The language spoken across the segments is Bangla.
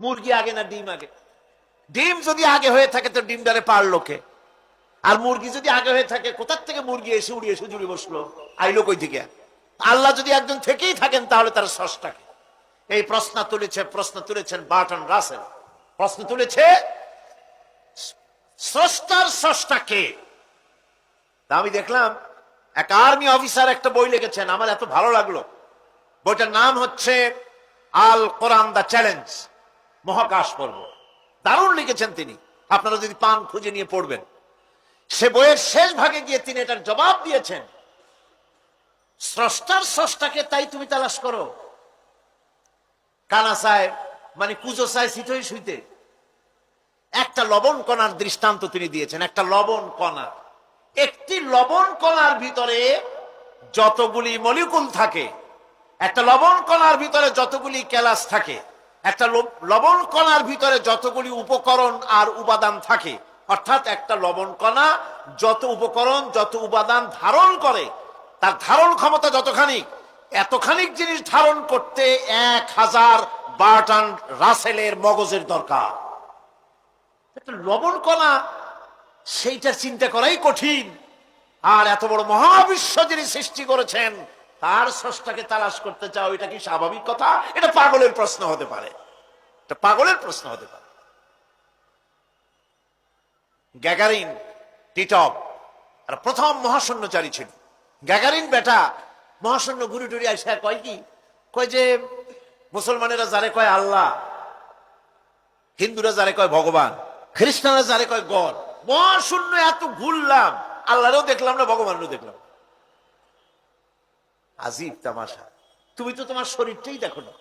মুরগি আগে না ডিম আগে? ডিম যদি আগে হয়ে থাকে তো ডিমটারে পারল কে? আর মুরগি যদি আগে হয়ে থাকে, কোথার থেকে মুরগি এসে উড়িয়ে এসে জুড়ে বসল? আইলো কই থেকে? আল্লাহ যদি একজন থেকেই থাকেন, তাহলে তার সষ্টাকে এই প্রশ্ন তুলেছে, প্রশ্ন তুলেছেন বার্টন রাসেল। প্রশ্ন তুলেছে, স্রষ্টার স্রষ্টা কে? আমি দেখলাম, এক আর্মি অফিসার একটা বই লিখেছেন, আমার এত ভালো লাগল। বইটার নাম হচ্ছে আল কোরআন দা চ্যালেঞ্জ। মহাকাশ পর্ব। দারুণ লিখেছেন তিনি। আপনারা যদি পান, খুঁজে নিয়ে পড়বেন। সে বইয়ের শেষ ভাগে গিয়ে তিনি এটার জবাব দিয়েছেন। স্রষ্টার স্রষ্টাকে তাই তুমি তালাশ করো। কানা সাহেব মানে কুজো সাহেব সিটই শুইতে একটা লবণ কণার দৃষ্টান্ত তিনি দিয়েছেন, একটা লবণ কণা। একটি লবণ কণার ভিতরে যতগুলি মলিকুল থাকে, একটা লবণ কণার ভিতরে যতগুলি ক্যালাস থাকে একটা লবণ কণার ভিতরে যতগুলি উপকরণ আর উপাদান থাকে, অর্থাৎ একটা লবণ কণা যত উপকরণ, যত উপাদান ধারণ করে, তার ধারণ ক্ষমতা যতখানি এতখানি জিনিস ধারণ করতে এক হাজার বার্টন রাসেলের মগজের দরকার। একটা লবণ কণা, সেইটা চিন্তা করাই কঠিন। আর এত বড় মহাবিশ্ব যিনি সৃষ্টি করেছেন তার স্রষ্টাকে তালাশ করতে চাও, এটা কি স্বাভাবিক কথা? এটা পাগলের প্রশ্ন হতে পারে। এটা পাগলের প্রশ্ন হতে পারে। গ্যাগারিন টিটপ আর প্রথম মহাশূন্যচারী ছিল। গ্যাগারিন বেটা মহাশূন্য ঘুরি টুরি আসে, কয় কি? কয় যে, মুসলমানেরা যারে কয় আল্লাহ, হিন্দুরা যারে কয় ভগবান, খ্রিস্টানরা যারে কয় গড। মহাশূন্য এত ঘুরলাম, আল্লাহরেও দেখলাম না, ভগবানেরও দেখলাম আজিব তামাশা। তুমি তো তোমার শরীরটাই দেখো না।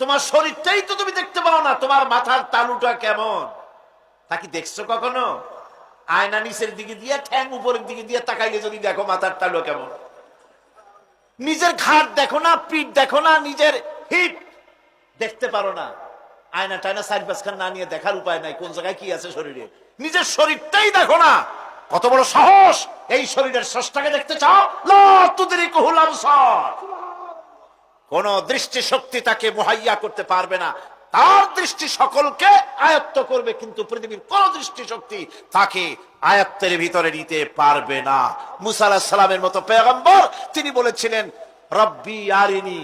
তোমার শরীরটাই তো তুমি দেখতে পাও না, তোমার মাথার তালুটা কেমন? তা কি দেখছ কখনো? আয়না নিচের দিকে দিয়ে, ঠ্যাং উপরের দিকে দিয়ে তাকাইলে যদি দেখো মাথার তালু কেমন। নিজের ঘাট দেখো না, পিঠ দেখো না, নিজের হিপ দেখতে পারো না। আয়না টায়না সাইড পাঁচখান না নিয়ে দেখার উপায় নাই, কোন জায়গায় কি আছে শরীরে? নিজের শরীরটাই দেখো না। কত বড় সাহস! এই শরীরের স্রষ্টাকে দেখতে চাও? কোন দৃষ্টি শক্তি তাকে মুহাইয়া করতে পারবে না। তার দৃষ্টি সকলকে আয়ত্ত করবে, কিন্তু পৃথিবীর কোন দৃষ্টি শক্তি তাকে আয়ত্তের ভিতরে নিতে পারবে না। মুসা আলাহিস সালামের মতো পেগম্বর, তিনি বলেছিলেন, রব্বি আরিনি।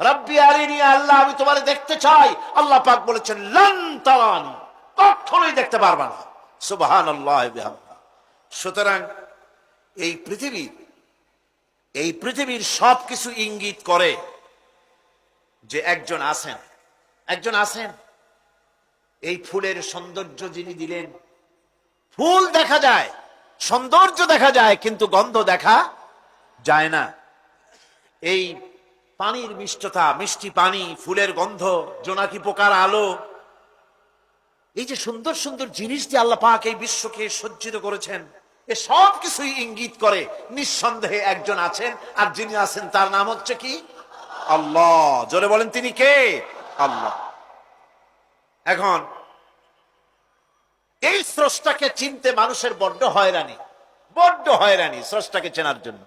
রব্বি আরিনি, আল্লাহ, আমি তোমার দেখতে চাই। আল্লাহ পাক বলেছেন, লন তারানি। কখনোই দেখতে পারবা না। সুবহান আল্লাহ সুতরাং এই পৃথিবী, এই পৃথিবীর সবকিছু ইঙ্গিত করে যে একজন আছেন। একজন আছেন। এই ফুলের সৌন্দর্য যিনি দিলেন, ফুল দেখা যায়, সৌন্দর্য দেখা যায়, কিন্তু গন্ধ দেখা যায় না। এই পানির মিষ্টতা, মিষ্টি পানি, ফুলের গন্ধ, জোনাকি পোকার আলো, এই যে সুন্দর সুন্দর জিনিস দিয়ে আল্লাহ পাক এই বিশ্বকে সজ্জিত করেছেন সব কিছুই ইঙ্গিত করে নিঃসন্দেহে একজন আছেন, আর যিনি আছেন তার নাম হচ্ছে কি? আল্লাহ। জোরে বলেন, তিনি কে? আল্লাহ। এখন, এই স্রষ্টাকে চিনতে মানুষের বড্ড হয়রানি বড্ড হয়রানি স্রষ্টাকে চেনার জন্য।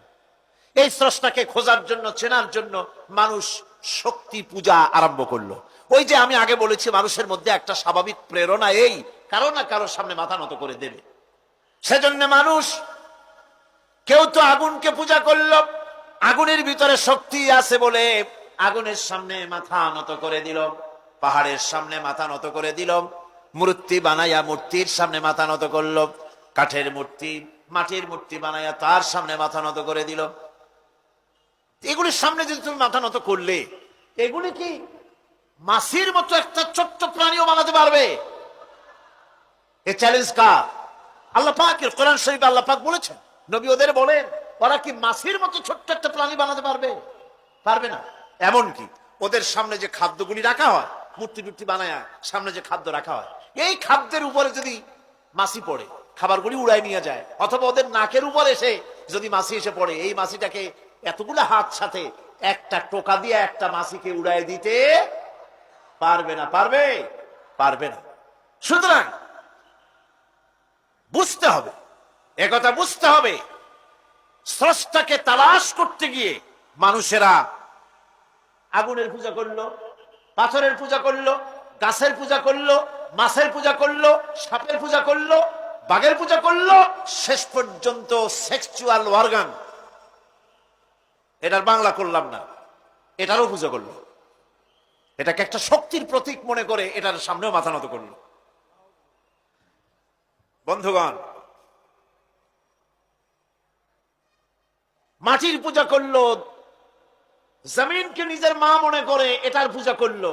এই স্রষ্টাকে খোঁজার জন্য, চেনার জন্য মানুষ শক্তি পূজা আরম্ভ করল। ওই যে আমি আগে বলেছি, মানুষের মধ্যে একটা স্বাভাবিক প্রেরণা এই, কারও না কারোর সামনে মাথা নত করে দেবে। সেজন্য মানুষ, কেউ তো আগুনকে পূজা করল, আগুনের ভিতরে শক্তি আছে বলে আগুনের সামনে মাথা নত করে দিল, পাহাড়ের সামনে মাথা নত করে দিল, মূর্তি বানাইয়া মূর্তির সামনে মাথা নত করল, কাঠের মূর্তি, মাটির মূর্তি বানাইয়া তার সামনে মাথা নত করে দিল। এগুলির সামনে যদি তুমি মাথা নত করলে, এগুলি কি মাসির মতো একটা ছোট্ট প্রাণীও বানাতে পারবে? এ চ্যালেঞ্জ কার? আল্লাহ পাকের কোরআন শরীফ আল্লাহ পাক বলেছেন, নবী ওদের বলেন, ওরা কি মাসির মতো ছোট্ট একটা প্রাণী বানাতে পারবে? পারবে না। এমন কি ওদের সামনে যে খাদ্যগুলি রাখা হয়, মূর্তি টুর্তি বানায় সামনে যে খাদ্য রাখা হয়, এই খাদ্যের উপরে যদি মাসি পড়ে, খাবারগুলি উড়াই নিয়ে যায়, অথবা ওদের নাকের উপর এসে যদি মাসি এসে পড়ে, এই মাসিটাকে এতগুলো হাত সাথে একটা টোকা দিয়ে একটা মাসিকে উড়াই দিতে পারবে না, পারবে? পারবে না। সুতরাং বুঝতে হবে। একথা বুঝতে হবে। স্রষ্টাকে তালাশ করতে গিয়ে মানুষেরা আগুনের পূজা করল, পাথরের পূজা করল, গাছের পূজা করল, মাছের পূজা করল, সাপের পূজা করল, বাঘের পূজা করল, শেষ পর্যন্ত সেক্সুয়াল অর্গান এটার বাংলা করলাম না, এটারও পূজা করল। এটাকে একটা শক্তির প্রতীক মনে করে এটার সামনেও মাথা নত করল। বন্ধুগণ, মাটির পূজা করল, জমিনকে নিজের মা মনে করে এটার পূজা করল।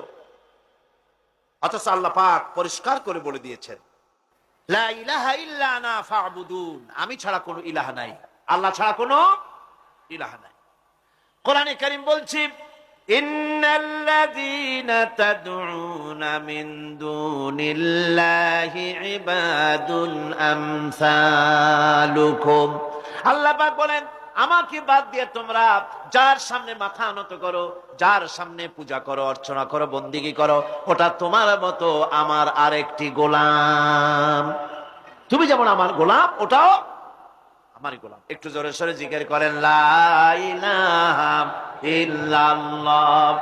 অথচ আল্লাহ পাক পরিষ্কার করে বলে দিয়েছেন আমি ছাড়া কোনো ইলাহা নাই। আল্লাহ ছাড়া কোনো ইলাহা নাই। কোরআনে কারীম বলছি ইন্নাল্লাযীনা তাদউনা মিন দুনিল্লাহি ইবাদুন আমসালুকুম। আল্লাহ পাক বলেন, আমাকে বাদ দিয়ে তোমরা যার সামনে মাথা নত করো, যার সামনে পূজা করো, অর্চনা করো, বন্দিগি করো, ওটা তোমার মতো আমার আরেকটি গোলাম। তুমি যেমন আমার গোলাম, ওটাও আমারই গোলাম একটু জোরে সরে জিজ্ঞেস করেন লাইলাহাম ইল্লাল্লাহ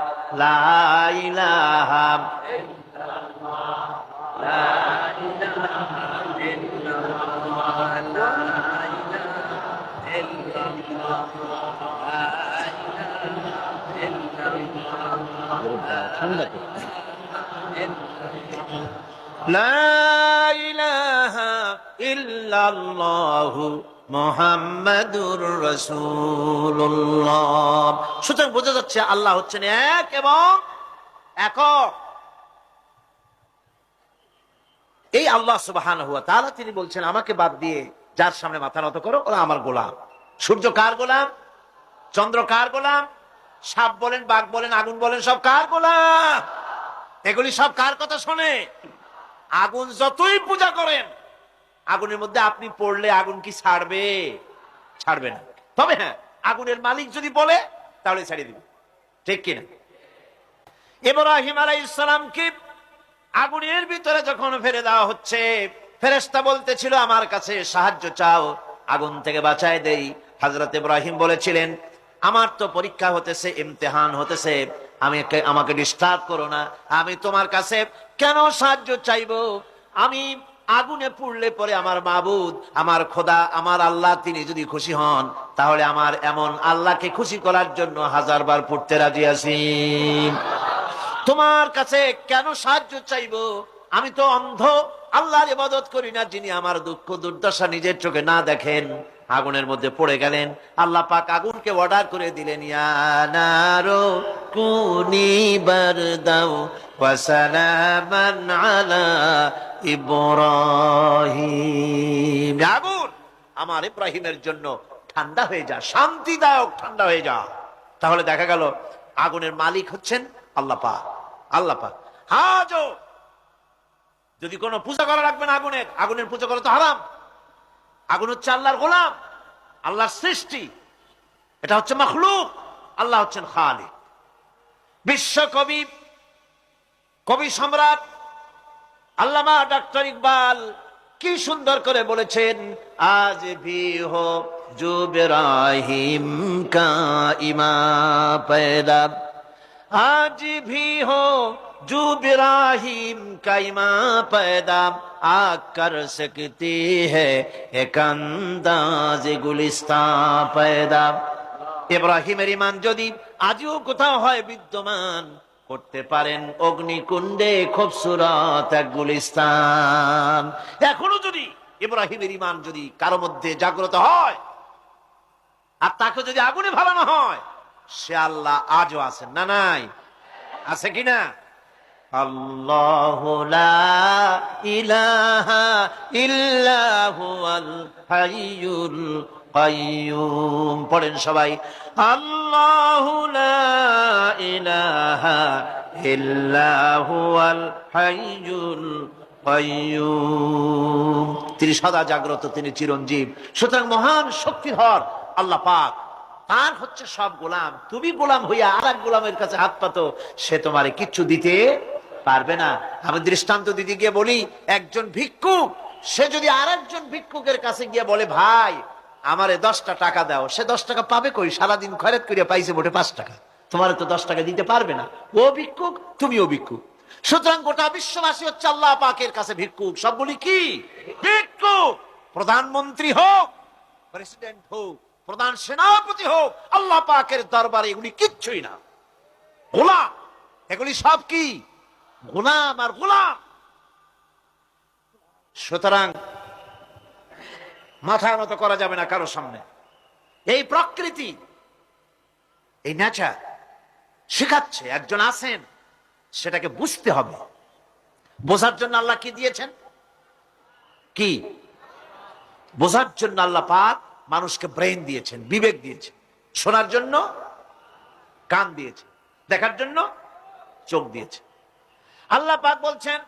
লাইলাহাম ঠান্ডা لا إله إلا الله মোহাম্মদুর রসুল্লাহ সুতরাং বোঝা যাচ্ছে আল্লাহ হচ্ছেন এক এবং একক। এই আল্লাহ সুবাহান হুয়া তাহলে তিনি বলছেন, আমাকে বাদ দিয়ে যার সামনে মাথা নত করো, ওরা আমার গোলাম। সূর্য কার গোলাম? চন্দ্র কার গোলাম? সাপ বলেন, বাঘ বলেন, আগুন বলেন, সব কার গোলাম? এগুলি সব কার কথা শোনে? আগুন যতই পূজা করেন আগুনের মধ্যে আপনি পড়লে আগুন কি ছাড়বে? ছাড়বে না। তবে হ্যাঁ আগুনের মালিক যদি বলে, তাহলে ছাড়িয়ে দিবে। ঠিক কিনা? ইব্রাহিম আলাই ইসলামকে আগুনের ভিতরে যখন ফেলে দেওয়া হচ্ছে ফেরেস্তা বলতেছিল, আমার কাছে সাহায্য চাও, আগুন থেকে বাঁচায় দেই। হজরত ইব্রাহিম বলেছিলেন, আমার তো পরীক্ষা হতেছে, ইমতেহান হতেছে, আমি আমাকে ডিস্টার্ব করো না। আমি তোমার কাছে কেন সাহায্য চাইব? আমি আগুনে পুড়লে পরে আমার মাবুদ, আমার খোদা, আমার আল্লাহ তিনি যদি খুশি হন, তাহলে আমার এমন আল্লাহকে খুশি করার জন্য হাজার বার পুড়তে রাজি আছি। তোমার কাছে কেন সাহায্য চাইব? আমি তো অন্ধ। আল্লাহর ইবাদত করি না, যিনি আমার দুঃখ, দুর্দশা নিজের চোখে না দেখেন, আগুনের মধ্যে পড়ে গেলেন। আল্লাহ পাক আগুনকে অর্ডার করে দিলেন আগুন, আমার ইব্রাহিমের জন্য ঠান্ডা হয়ে যা, শান্তিদায়ক ঠান্ডা হয়ে যা। তাহলে দেখা গেল, আগুনের মালিক হচ্ছেন আল্লাহ পাক আল্লাহ পাক। হাজো যদি কোনো পূজা করা লাগবে না আগুনের আগুনের পূজা করা তো হারাম। আগুন হচ্ছে আল্লাহর গোলাম, আল্লাহর সৃষ্টি। এটা হচ্ছে মখলুক, আল্লাহ হচ্ছেন খালি বিশ্বকবি কবি সম্রাট আল্লামা ডাক্তার ইকবাল কি সুন্দর করে বলেছেন, আজ ভি হো কা ইমা আজ ভি হো जो बिराहिम का इमा पैदा आग कर सकती है एक अंदाज गुलिस्ता पैदा ইব্রাহিমের ইমান যদি আজও কোথাও হয় বিদ্যমান করতে পারেন অগ্নিকুণ্ডে খুব সুরত এক গুলিস্তান এখনো যদি ইব্রাহিমের ইমান যদি কারো মধ্যে জাগ্রত হয় আর তাকে যদি আগুনে ভালানো হয় সে আল্লাহ আজও আছেন না নাই আছে কিনা আল্লাহ লা ইলাহা ইল্লা হুয়াল হাইয়ুল কাইয়ুম। পড়েন সবাই, আল্লাহ লা ইলাহা ইল্লা হুয়াল হাইয়ুল কাইয়ুম। তিনি সদা জাগ্রত, তিনি চিরঞ্জীব। সুতরাং মহান শক্তিধর আল্লাহ পাক, তার হচ্ছে সব গোলাম। তুমি গোলাম হইয়া আর গোলামের কাছে হাত পাতো, সে তোমারে কিচ্ছু দিতে পারবে না। আমি দৃষ্টান্ত দিতে গিয়ে বলি, একজন ভিক্ষুক, সে যদি আর একজন ভিক্ষুকের কাছে গিয়ে বলে, ভাই, আমারে দশটা টাকা দাও। সে দশ টাকা পাবে কই? সারাদিন খরচ করিয়া পাইছে মোটে পাঁচ টাকা। তোমার তো দশ টাকা দিতে পারবে না। ও ভিক্ষুক, তুমিও ভিক্ষুক। সুতরাং গোটা বিশ্ববাসী হচ্ছে আল্লাহ পাকের কাছে ভিক্ষুক। সবগুলি কি? ভিক্ষুক! প্রধানমন্ত্রী হোক, প্রেসিডেন্ট হোক, প্রধান সেনাপতি হোক, আল্লাহ পাকের দরবারে এগুলি কিচ্ছুই না। গোলাম, এগুলি সব কি? গোলাম আর গোলাম। সুতরাং মাথা নত করা যাবে না কারও সামনে। এই প্রকৃতি, এই নেচার শেখাচ্ছে, একজন আছেন, সেটাকে বুঝতে হবে। বোঝার জন্য আল্লাহ কি দিয়েছেন? কি? বোঝার জন্য আল্লাহ পাক মানুষকে ব্রেন দিয়েছেন, বিবেক দিয়েছেন। শোনার জন্য কান দিয়েছে দেখার জন্য চোখ দিয়েছে আল্লাহ পাক বলছেন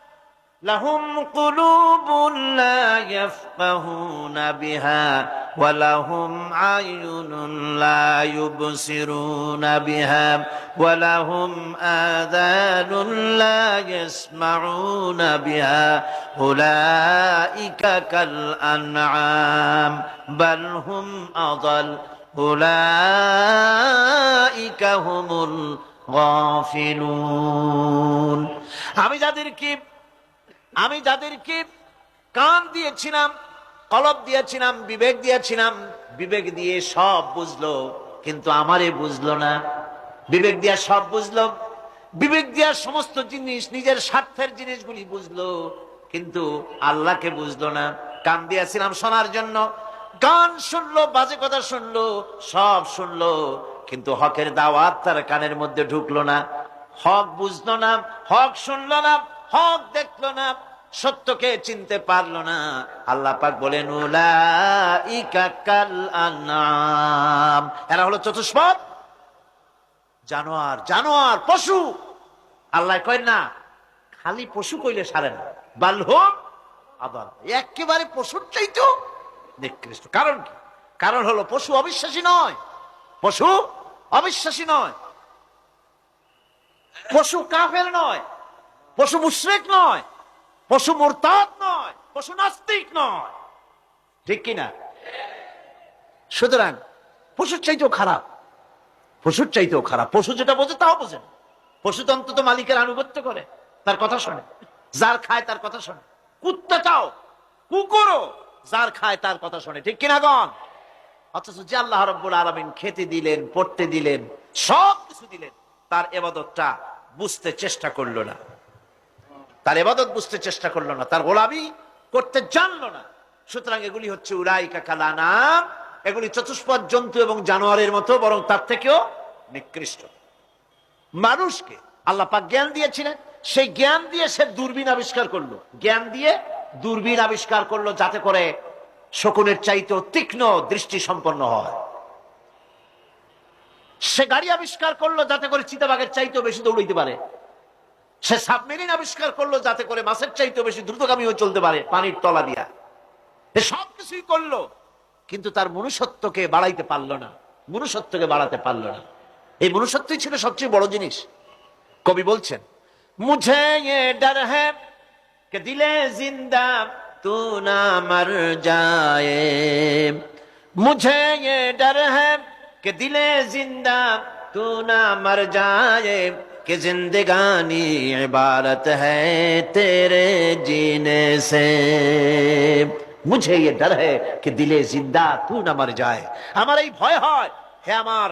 লাহুম কুলুবুন লা ইয়াফকাহুনা বিহা ওয়া লাহুম আয়ুনুন লা ইউবসিরুনা বিহা ওয়া লাহুম আযানুন লা ইয়াসমাউনা বিহা উলাইকা কাল আনআম বাল হুম আদাল উলাইকা হুমুল গাফিলুন। আমি যাদেরকে আমি যাদেরকে কান দিয়েছিলাম, কলব দিয়েছিলাম, বিবেক দিয়েছিলাম, বিবেক দিয়ে সব বুঝলো, কিন্তু আমারে বুঝলো না। বিবেক দিয়া সব বুঝলো, বিবেক দিয়া সমস্ত জিনিস, নিজের স্বার্থের জিনিসগুলি বুঝলো, কিন্তু আল্লাহকে বুঝলো না। কান দিয়েছিলাম শোনার জন্য, গান শুনলো, বাজে কথা শুনলো, সব শুনলো কিন্তু হকের দাওয়াত তার কানের মধ্যে ঢুকলো না। হক বুঝলো না, হক শুনলো না, হক দেখল না, সত্যকে চিনতে পারল না। আল্লাহ পাক বলেন এরা হলো চতুষ্পদ। জানোয়ার জানোয়ার, পশু। আল্লাহ কয় না, খালি পশু কইলে সারে না। বালহুম আদাল একেবারে পশুর চাইতো নিকৃষ্ট। কারণ কি? কারণ হলো পশু অবিশ্বাসী নয়। পশু অবিশ্বাসী নয়। পশু কাফের নয়, পশু মুশ্রেক নয়, পশু মোরতাদ নয়, পশু নাস্তিক নয়। ঠিক কিনা সুতরাং, পশুর চাইতেও খারাপ, পশুর চাইতেও খারাপ। পশু যেটা বোঝে তাও বোঝে। পশু তো অন্তত মালিকের আনুগত্য করে, তার কথা শোনে। যার খায় তার কথা শোনে। কুত্তাটাও কুকুরও যার খায় তার কথা শোনে। ঠিক কিনা গন অথচ যে আল্লাহ রব্বুল আলমিন খেতে দিলেন, পড়তে দিলেন, সব কিছু দিলেন, তার এবাদতটা বুঝতে চেষ্টা করল না। তার এবাদত বুঝতে চেষ্টা করল না, তার গোলামি করতে জানলো না। সুতরাং এগুলি হচ্ছে উড়াইকা কালা নাম, এগুলি চতুষ্পদ জন্তু এবং জানোয়ারের মতো, বরং তার থেকেও নিকৃষ্ট। মানুষকে আল্লাহ পাক জ্ঞান দিয়েছিলেন, সেই জ্ঞান দিয়ে সে দূরবীন আবিষ্কার করল। জ্ঞান দিয়ে দূরবীন আবিষ্কার করল যাতে করে শকুনের চাইতেও তীক্ষ্ণ দৃষ্টি সম্পন্ন হয়। সে গাড়ি আবিষ্কার করল যাতে করে চিতাবাগের চাইতেও বেশি দৌড়াইতে পারে। সে সাবমেরিন আবিষ্কার করল যাতে করে মাছের চাইতেও বেশি দ্রুতগামী হয়ে চলতে পারে পানির তলা দিয়া। সব কিছুই করল, কিন্তু তার মনুষ্যত্বকে বাড়াইতে পারল না। মনুষ্যত্বকে বাড়াতে পারল না। এই মনুষ্যত্বই ছিল সবচেয়ে বড় জিনিস। কবি বলছেন, মুঝে ডার হ্যাঁ দিলে জিন্দা تو نہ مر جائے مجھے یہ ڈر ہے کہ دل زندہ تو نہ مر جائے کہ زندگانی عبارت ہے تیرے جینے سے মুঝে ইয়ে ডর হে দিলে জিন্দা তু না মর যায় আমার এই ভয় হয় হে আমার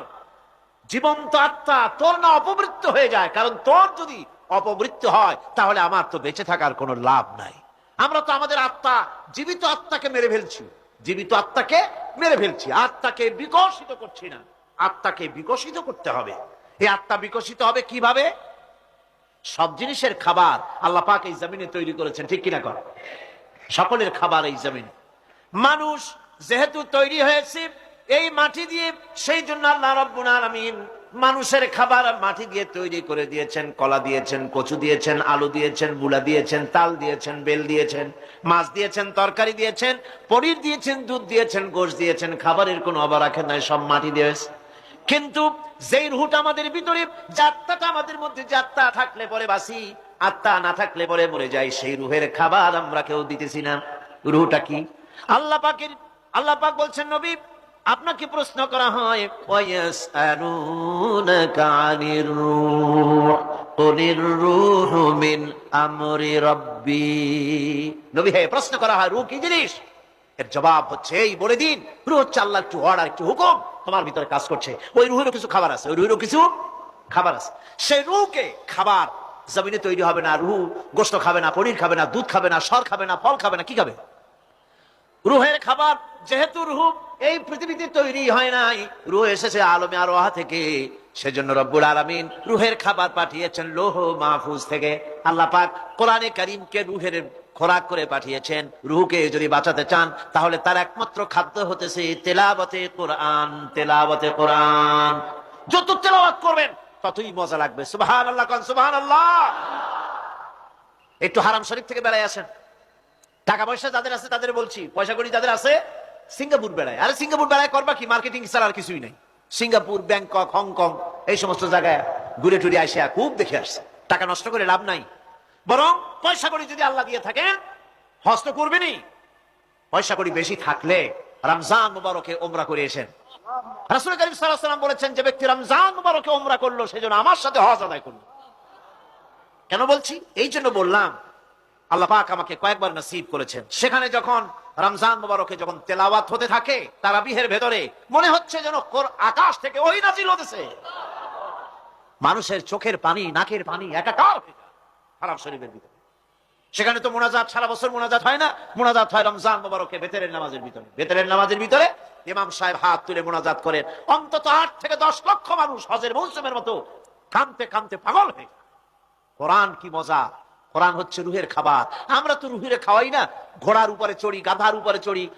জীবন্ত আত্মা তোর না অপমৃত্যু হয়ে যায় কারণ তোর যদি অপমৃত্যু হয় তাহলে আমার তো বেঁচে থাকার কোনো লাভ নাই আমরা তো আমাদের আত্মা, জীবিত আত্মাকে মেরে ফেলছি। জীবিত আত্মাকে মেরে ফেলছি। আত্মাকে বিকশিত করছি না। আত্মাকে বিকশিত করতে হবে। এই আত্মা বিকশিত হবে কীভাবে? সব জিনিসের খাবার আল্লাহ পাক এই জমিনে তৈরি করেছেন, ঠিক কিনা কর? সকলের খাবার এই জমিনে। মানুষ যেহেতু তৈরি হয়েছে, এই মাটি দিয়ে, সেই জন্য আল্লাহ রব্বুল আলামিন মানুষের খাবার মাটি দিয়ে তৈরি করে দিয়েছেন, কলা দিয়েছেন, কচু দিয়েছেন, আলু দিয়েছেন বুলা দিয়েছেন, তাল দিয়েছেন, বেল দিয়েছেন, মাছ দিয়েছেন, তরকারি দিয়েছেন, পনির দিয়েছেন, দুধ দিয়েছেন, গোশ দিয়েছেন, খাবারের কোনো অভাব রাখেন নাই, সব মাটি দিয়েছে কিন্তু যেই রুহটা আমাদের ভিতরে, যাত্রাটা আমাদের মধ্যে যাত্রা থাকলে পরে বাসি আত্মা না থাকলে পরে মরে যায় সেই রুহের খাবার আমরা কেউ দিতেছি না। রুহটা কি? আল্লাহ পাকের, আল্লাহ পাক বলছেন, নবী আপনাকে প্রশ্ন করা হয় প্রশ্ন করা হয়, রূহ কি জিনিস? এর জবাব হচ্ছে, এই বলে দিন, রূহ হচ্ছে আল্লাহ একটু অর্ডার একটু হুকুম, তোমার ভিতরে কাজ করছে। ওই রুহেরও কিছু খাবার আছে, ওই রুহেরও কিছু খাবার আছে। সেই রুহকে খাবার, জমিনে তৈরি হবে না, রুহ গোস্ত খাবে না, পনির খাবে না, দুধ খাবে না, সর খাবে না, ফল খাবে না, কি খাবে? রুহের খাবার, যেহেতু রুহ এই পৃথিবীতে তৈরি হয় নাই, রুহ এসেছে আলমে আরোহা থেকে। সেজন্য রব্বুল আলমিন রুহের খাবার পাঠিয়েছেন লোহ মাহফুজ থেকে। আল্লাহ পাক কোরআনে করিমকে রুহের খোরাক করে পাঠিয়েছেন। রুহকে যদি বাঁচাতে চান, তাহলে তার একমাত্র খাদ্য হতেছে তেলাবতে কোরআন তেলাবতে কোরআন। যত তেলাওয়াত করবেন, ততই মজা লাগবে। সুবহান আল্লাহ সুবহান আল্লাহ একটু হারাম শরীফ থেকে বেড়ায় আসেন। টাকা পয়সা যাদের আছে তাদের বলছি, পয়সা করি যাদের আছে, সিঙ্গাপুর বেড়ায়। আরে সিঙ্গাপুর বেড়ায় করবা কি? মার্কেটিং ছাড়া আর কিছুই নাই। সিঙ্গাপুর, ব্যাংকক, হংকং, এই সমস্ত জায়গায় ঘুরে টুরে আসে খুব দেখে আসছে। টাকা নষ্ট করে লাভ নাই। বরং পয়সা করি যদি আল্লাহ দিয়ে থাকেন হস্ত করবেনি পয়সা করি বেশি থাকলে রমজান মুবারকে ওমরা করে এসেন। রাসুল করিম আলাইহি বলেছেন, যে ব্যক্তি রমজান মুবারকে ওমরা করল সেজন্য আমার সাথে হজ আদায় করল। কেন বলছি? এই জন্য বললাম আল্লাহ পাক আমাকে কয়েকবার নসিব করেছেন। সেখানে যখন রমজান মুবারকে যখন তেলাওয়াত হতে থাকে তারা বিহের ভেতরে মনে হচ্ছে যেন আকাশ থেকে ওই নাজিল হতেছে। মানুষের চোখের পানি, নাকের পানি একাকার হারাম শরীফের ভিতরে। সেখানে তো মোনাজাত, সারা বছর মোনাজাত হয় না। মোনাজাত হয় রমজান মুবারকে বেতেরের নামাজের ভিতরে। বেতেরের নামাজের ভিতরে ইমাম সাহেব হাত তুলে মোনাজাত করেন। অন্তত আট থেকে দশ লক্ষ মানুষ হজের মৌসুমের মতো কামতে কামতে পাগল হয়ে কোরআন কি মজা? কোরআন হচ্ছে রুহের খাবার। আমরা তো রুহের খাওয়াই না, ঘোড়ার উপরে চড়ি, গাধার উপরে চড়ি।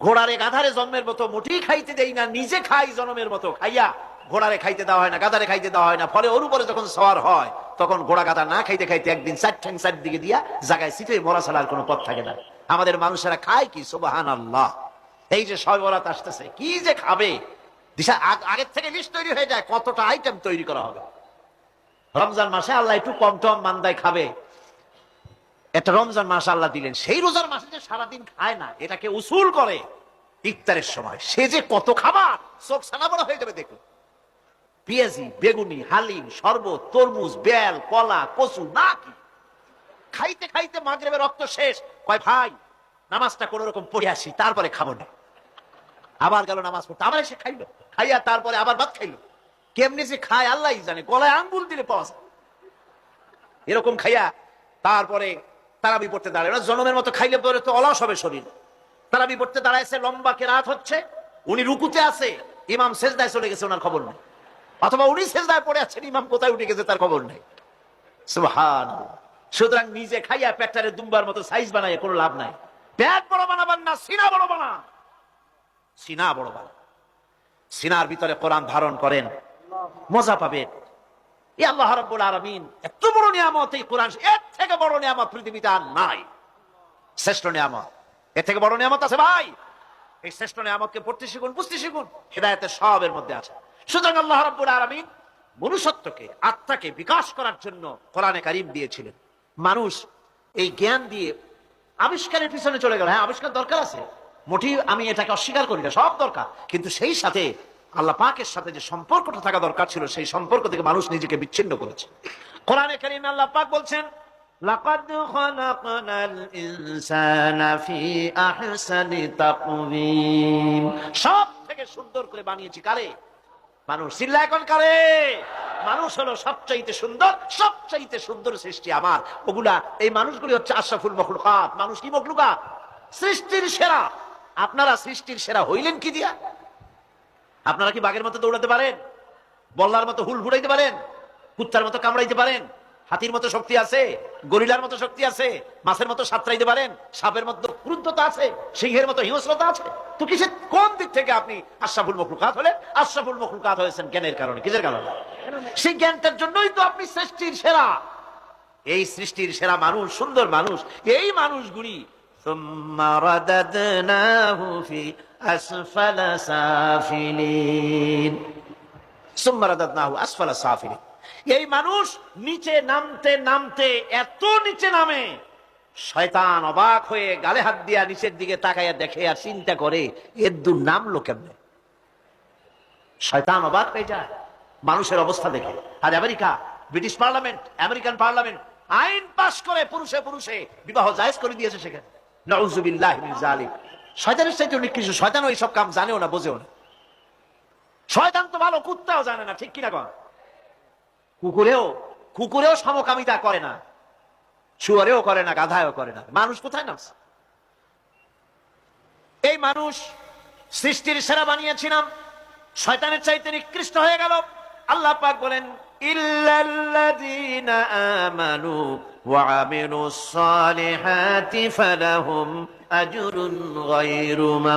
ঘোড়ারে গাধারে জন্মের মতো মোটেই খাইতে দেই না, নিজে খাই জন্মের মতো। খাইয়া ঘোড়ারে খাইতে দেওয়া হয় না, গাধারে খাইতে দেওয়া হয় না। ফলে ওর উপরে যখন সওয়ার হয়, তখন ঘোড়া গাধা না খাইতে খাইতে একদিন চার ঠ্যাং চার দিকে দিয়া জায়গায় সিটে মরা ছাড়ার কোনো পথ থাকে না। আমাদের মানুষেরা খায় কি? সুবাহান আল্লাহ এই যে সবরাত আসতেছে, কি যে খাবে? দিশা, আগ- আগের থেকে লিস্ট তৈরি হয়ে যায়, কতটা আইটেম তৈরি করা হবে। রমজান মাসে আল্লাহ একটু কম টম মান্দায় খাবে। একটা রমজান মাস আল্লাহ দিলেন, সেই রোজার মাসে যে সারাদিন খায় না, এটাকে উসুল করে ইফতারের সময়। সে যে কত খাবার, চোখ সানা বড় হয়ে যাবে দেখুন। পেঁয়াজি, বেগুনি, হালিম, শরবত, তরমুজ, বেল, কলা, কচু, না কি? খাইতে খাইতে মাগরেবে রক্ত শেষ। কয়, ভাই, নামাজটা কোন রকম পড়ে আসি, তারপরে খাব না। আবার গেল নামাজ পড়তে। আবার এসে খাইলো। খাইয়া তারপরে আবার ভাত খাইলো। কেমনি যে খায় আল্লাহ জানে। গলায় আঙ্গুল দিলে পাওয়া যায়। এরকম খাইয়া তারপরে তারাবি পড়তে দাঁড়ায়। ওরা জনমের মতো খাইলে পরে তো অলস হবে শরীর। তারাবি পড়তে দাঁড়াইছে লম্বা কেরাত হচ্ছে। উনি রুকুতে আছে, ইমাম সেজদায় চলে গেছে, ওনার খবর নেই। অথবা উনি সেজদায় পড়ে আছেন, ইমাম কোথায় উঠে গেছে তার খবর নেই। সুবহান সুতরাং নিজে খাইয়া পেটটারে দুম্বার মতো সাইজ বানায় কোনো লাভ নাই। পেট বড় বানাবার না, সিনা বড় বানা। সিনা বড় বানা। সিনার ভিতরে কোরআন ধারণ করেন। মজা পাবেন। এই আল্লাহ রাব্বুল আলামিন, এত বড় নিয়ামত এই কোরআন, এর থেকে বড় নিয়ামত পৃথিবীতে আর নাই। শ্রেষ্ঠ নিয়ামত। এর থেকে বড় নিয়ামত আছে ভাই। এই শ্রেষ্ঠ নিয়ামতকে পড়তে শিখুন, বুঝতে শিখুন, হেদায়েতের সবের মধ্যে আছে। সুতরাং আল্লাহ রাব্বুল আলামিন মনুষ্যত্বকে, আত্মাকে বিকাশ করার জন্য কোরআনে কারিম দিয়েছিলেন। মানুষ এই জ্ঞান দিয়ে আবিষ্কারের পিছনে চলে গেল। হ্যাঁ আবিষ্কার দরকার আছে। মোটেই আমি এটাকে অস্বীকার করি না, সব দরকার। কিন্তু সেই সাথে আল্লাহ পাকের সাথে যে সম্পর্কটা থাকা দরকার ছিল, সেই সম্পর্ক থেকে মানুষ নিজেকে বিচ্ছিন্ন করেছে। কোরআনে কারিমে আল্লাহ পাক বলছেন, লাকাদ খালাকনাল ইনসানা ফি আহসানি তাকওয়িম। সব থেকে সুন্দর করে বানিয়েছি কারে? মানুষ চিল্লা, এখন কারে? মানুষ হলো সবচাইতে সুন্দর সবচাইতে সুন্দর সৃষ্টি আমার। ওগুলা, এই মানুষগুলি হচ্ছে আশরাফুল মখলুকাত। মানুষ কি মখলুকাত? সৃষ্টির সেরা। আপনারা সৃষ্টির সেরা হইলেন কি দিয়া? আপনারা কি বাঘের মতো দৌড়াতে পারেন? বল্লার মতো হুল ফুটাইতে পারেন? কুত্তার মতো কামড়াইতে পারেন? হাতির মতো শক্তি আছে? গরিলার মতো শক্তি আছে? মাছের মতো সাঁতরাইতে পারেন? সাপের মতো ক্রুদ্ধতা আছে? সিংহের মতো হিংস্রতা আছে? তো কিসের, কোন দিক থেকে আপনি আশরাফুল মখলুকাত হলে আশরাফুল মখলুকাত হয়েছেন জ্ঞানের কারণে। কিসের কারণে? সেই জ্ঞানটার জন্যই তো আপনি সৃষ্টির সেরা। এই সৃষ্টির সেরা মানুষ, সুন্দর মানুষ, এই মানুষগুলি ثم رددناه في أسفل سافلين ثم رددناه أسفل سافلين এই মানুষ নিচে নামতে নামতে এত নিচে নামে শয়তান অবাক হয়ে গালে হাত দিয়া নিচের দিকে তাকাইয়া দেখে আর চিন্তা করে এর দূর নামলো কেমনে শয়তান অবাক হয়ে যায় মানুষের অবস্থা দেখে আজ America British parliament American parliament আইন পাশ করে পুরুষে পুরুষে বিবাহ জায়েজ করে দিয়েছে সেখানে শয়তানের চাইতে নিকৃষ্ট। শয়তান ওই কাম জানেও না, বোঝেও না। শয়তান তো ভালো, কুত্তাও জানে না, ঠিক কিনা কর কুকুরেও কুকুরেও সমকামিতা করে না। শুয়ারেও করে না, গাধায়ও করে না। মানুষ কোথায় নামছে? এই মানুষ সৃষ্টির সেরা বানিয়েছিলাম, শয়তানের চাইতে নিকৃষ্ট হয়ে গেল। আল্লাহ পাক বলেন, ইল্লাল্লাযীনা আমানু وعملوا الصالحات فلهم أجر غير ممنون.